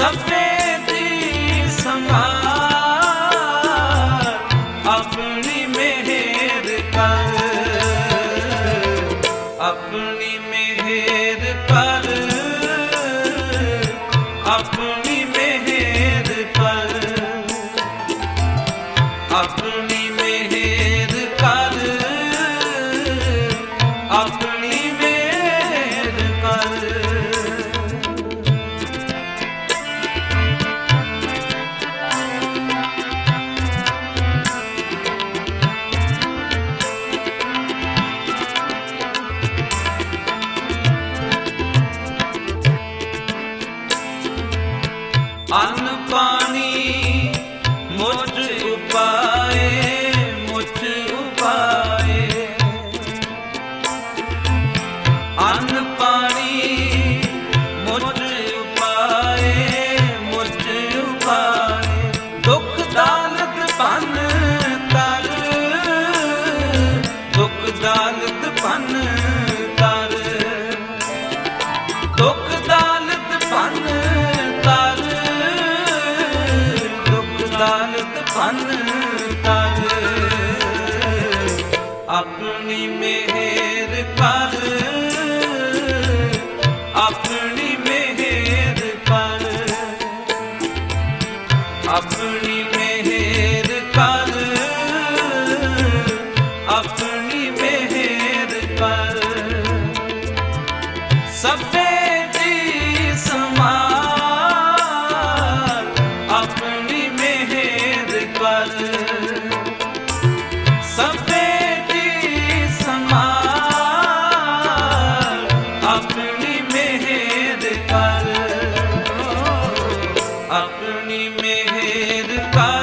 ਸਭੇ ਦੀ ਸੰਭਾਲ ਆਪਣੀ ਮਿਹਰ ਕਰ ਆਪਣੀ ਮਿਹਰ ਕਰ ਆਪਣੀ 关之 ਲਾਲਤ ਪੰਨ ਕਰ। ਆਪਣੀ ਮਿਹਰ ਕਰ। ਆਪਣੀ ਮਿਹਰ ਕਰ। ਆਪਣੀ ਮਿਹਰ ਕਰ। ਆਪਣੀ ਮਿਹਰ ਕਰ। ਸਭੇ ਆਪਣੀ ਮਿਹਰ ਕਾ